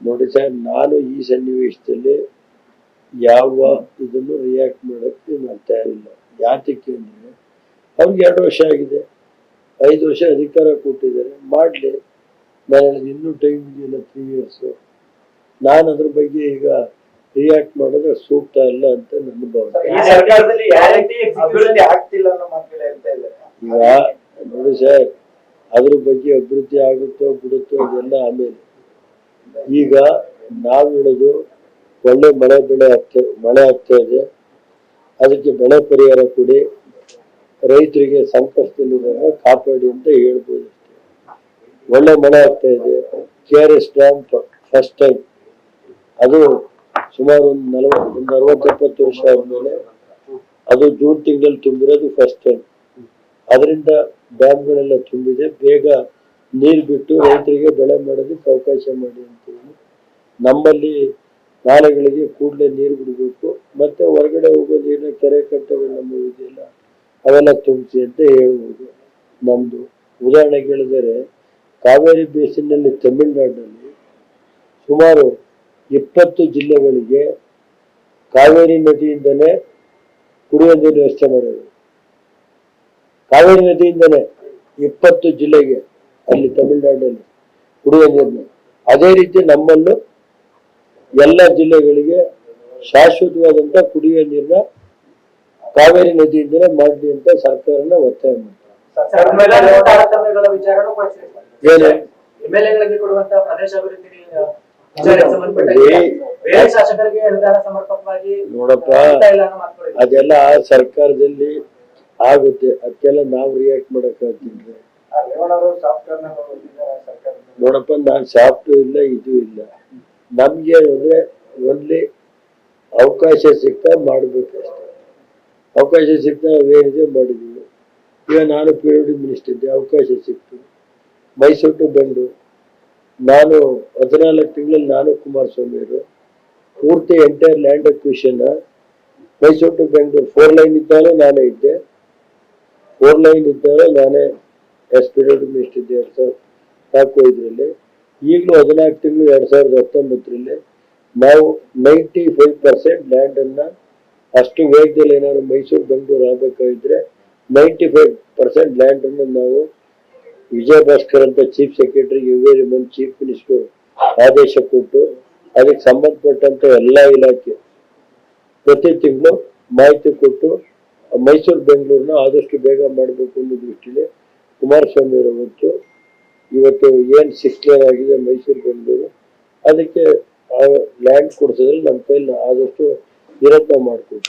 ನೋಡಿ ಸರ್ ನಾನು ಈ ಸನ್ನಿವೇಶದಲ್ಲಿ ಯಾವ ಇದನ್ನು ರಿಯಾಕ್ಟ್ ಮಾಡೋಕ್ಕೆ ನಾನು ತಯಾರಿಲ್ಲ ಯಾತಕ್ಕೆ ಅಂದರೆ ಅವ್ರಿಗೆ ಎರಡು ವರ್ಷ ಆಗಿದೆ. ಐದು ವರ್ಷ ಅಧಿಕಾರ ಕೊಟ್ಟಿದ್ದಾರೆ. ಮಾಡಲಿ. ನಾನು ಹೇಳಿದ ಇನ್ನೂ ಟೈಮ್ ಇದೆಯಲ್ಲ ತ್ರೀ ಇಯರ್ಸು ನಾನು ಅದ್ರ ಬಗ್ಗೆ ಈಗ ರಿಯಾಕ್ಟ್ ಮಾಡಿದ್ರೆ ಸೂಕ್ತ ಅಲ್ಲ ಅಂತ ನನ್ನ ಭಾವನೆ. ಈಗ ಅದ್ರ ಬಗ್ಗೆ ಅಭಿವೃದ್ಧಿ ಆಗುತ್ತೋ ಬಿಡುತ್ತೋ ಅದೆಲ್ಲ ಆಮೇಲೆ. ಈಗ ನಾವು ಹೇಳೋದು ಒಳ್ಳೆ ಮಳೆ ಬೆಳೆ ಆಗ್ತಾ, ಮಳೆ ಆಗ್ತಾ ಇದೆ. ಅದಕ್ಕೆ ಬೆಳೆ ಪರಿಹಾರ ಕೊಡಿ. ರೈತರಿಗೆ ಸಂಕಷ್ಟದಲ್ಲಿದ್ದಾರೆ ಕಾಪಾಡಿ ಅಂತ ಹೇಳ್ಬೋದು ಒಳ್ಳೆ ಮಳೆ ಆಗ್ತಾ ಇದೆ. K R S dam first time ಅದು ಸುಮಾರು ಒಂದು ನಲವತ್ತು, ಒಂದು ಅರವತ್ತು ಎಪ್ಪತ್ತು ವರ್ಷ ಆದಮೇಲೆ ಅದು ಜೂನ್ ತಿಂಗಳಲ್ಲಿ ತುಂಬಿರೋದು ಫಸ್ಟ್ ಟೈಮ್ ಅದರಿಂದ ಡ್ಯಾಮ್ಗಳೆಲ್ಲ ತುಂಬಿದೆ. ಬೇಗ ನೀರು ಬಿಟ್ಟು ರೈತರಿಗೆ ಬೆಳೆ ಮಾಡೋದಕ್ಕೆ ಅವಕಾಶ ಮಾಡಿ ಅಂತ ಹೇಳಿ ನಮ್ಮಲ್ಲಿ ನಾಲೆಗಳಿಗೆ ಕೂಡಲೇ ನೀರು ಬಿಡಬೇಕು. ಮತ್ತೆ ಹೊರಗಡೆ ಹೋಗೋ ನೀರಿನ ಕೆರೆ ಕಟ್ಟೆಗಳು ನಮ್ಮ ಇದೆಯಲ್ಲ, ಅವೆಲ್ಲ ತುಂಬಿಸಿ ಅಂತ ಹೇಳ್ಬೋದು. ನಮ್ಮದು ಉದಾಹರಣೆಗೆ ಹೇಳಿದರೆ, ಕಾವೇರಿ ಬೇಸಿನಲ್ಲಿ ತಮಿಳುನಾಡಿನಲ್ಲಿ ಸುಮಾರು ಇಪ್ಪತ್ತು ಜಿಲ್ಲೆಗಳಿಗೆ ಕಾವೇರಿ ನದಿಯಿಂದಲೇ ಕುಡಿಯೋ ನೀರು ವ್ಯವಸ್ಥೆ ಮಾಡೋದು. ಕಾವೇರಿ ನದಿಯಿಂದಲೇ ಇಪ್ಪತ್ತು ಜಿಲ್ಲೆಗೆ ಅಲ್ಲಿ ತಮಿಳುನಾಡಲ್ಲಿ ಕುಡಿಯುವ ನೀರನ್ನ. ಅದೇ ರೀತಿ ನಮ್ಮಲ್ಲೂ ಎಲ್ಲ ಜಿಲ್ಲೆಗಳಿಗೆ ಶಾಶ್ವತವಾದಂತ ಕುಡಿಯುವ ನೀರನ್ನ ಕಾವೇರಿ ನದಿಯಿಂದಲೇ ಮಾಡಲಿ ಅಂತ ಸರ್ಕಾರನ ಒತ್ತಾಯ ಮಾಡ್ತಾರೆ. ನೋಡಪ್ಪ. ಅದೆಲ್ಲ ಸರ್ಕಾರದಲ್ಲಿ ಆಗುತ್ತೆ. ಅದಕ್ಕೆಲ್ಲ ನಾವು ರಿಯಾಕ್ಟ್ ಮಾಡಕ್ ರೇವಣ್ಣವರು ಸಾಫ್ಟ್ವೇರ್ ಬಂದಿದ್ದಾರೆ ಸರ್ಕಾರದಿಂದ. ನೋಡಪ್ಪ ನಾನು ಸಾಫ್ಟ್ ಇಲ್ಲ ಇದು ಇಲ್ಲ. ನಮ್ಗೆ ಅಂದ್ರೆ ಒನ್ಲಿ ಅವಕಾಶ ಸಿಗ್ತಾ ಅಷ್ಟೇ. ಅವಕಾಶ ಸಿಗ್ತಾ ನಾವೇನಿದೆ ಮಾಡಿದೀವಿ. ಈಗ ನಾನು ಪಿ ಯು ಡಿ ಮಿನಿಸ್ಟರ್ ಇದ್ದೆ ಅವಕಾಶ ಸಿಕ್ತು. ಮೈಸೂರು ಟು ಬೆಂಗಳೂರು ನಾನು ಹದಿನಾಲ್ಕು ತಿಂಗಳಲ್ಲಿ ನಾನು ಕುಮಾರಸ್ವಾಮಿ ಅವರು ಪೂರ್ತಿ entire land acquisition Mysuru to Bengaluru four lane ಇದ್ದಾಗ ನಾನೇ ಇದ್ದೆ. ಫೋರ್ ಲೈನ್ ಇದ್ದಾಗ ನಾನೇ ಎಸ್ ಪಿ ಡಿ ಮಿನಿಸ್ಟರ್ ಇದ್ದೆ ಎರಡು ಸಾವಿರದ ನಾಲ್ಕು ಐದರಲ್ಲಿ ಈಗಲೂ ಹದಿನಾಲ್ಕು ತಿಂಗಳು ಎರಡು ಸಾವಿರದ ಹತ್ತೊಂಬತ್ತರಲ್ಲಿ ನಾವು ನೈಂಟಿ ಫೈವ್ ಪರ್ಸೆಂಟ್ ಲ್ಯಾಂಡನ್ನು ಅಷ್ಟು ವೇಗದಲ್ಲಿ ಏನಾದ್ರು ಮೈಸೂರು, ಬೆಂಗಳೂರು ಆಗಬೇಕಾಗಿದ್ರೆ ನೈಂಟಿ ಫೈವ್ ಪರ್ಸೆಂಟ್ ಲ್ಯಾಂಡನ್ನು ನಾವು ವಿಜಯ ಭಾಸ್ಕರ್ ಅಂತ chief secretary every month chief minister ಆದೇಶ ಕೊಟ್ಟು ಅದಕ್ಕೆ ಸಂಬಂಧಪಟ್ಟಂಥ ಎಲ್ಲ ಇಲಾಖೆ ಪ್ರತಿ ತಿಂಗಳು ಮಾಹಿತಿ ಕೊಟ್ಟು ಮೈಸೂರು, ಬೆಂಗಳೂರನ್ನ ಆದಷ್ಟು ಬೇಗ ಮಾಡಬೇಕು ಅನ್ನೋ ದೃಷ್ಟಿಲಿ ಕುಮಾರಸ್ವಾಮಿ ಅವರು ಇವತ್ತು ಏನು ಸಿಕ್ಲೇರ್ ಆಗಿದೆ ಮೈಸೂರು, ಬೆಂಗಳೂರು, ಅದಕ್ಕೆ ಲ್ಯಾಂಡ್ ಕೊಡಿಸಿದ್ರೆ ನಮ್ಮ ಕೈಲಿ ಆದಷ್ಟು ನಿರತ್ನ ಮಾಡಿಕೊಡ್ತೀವಿ.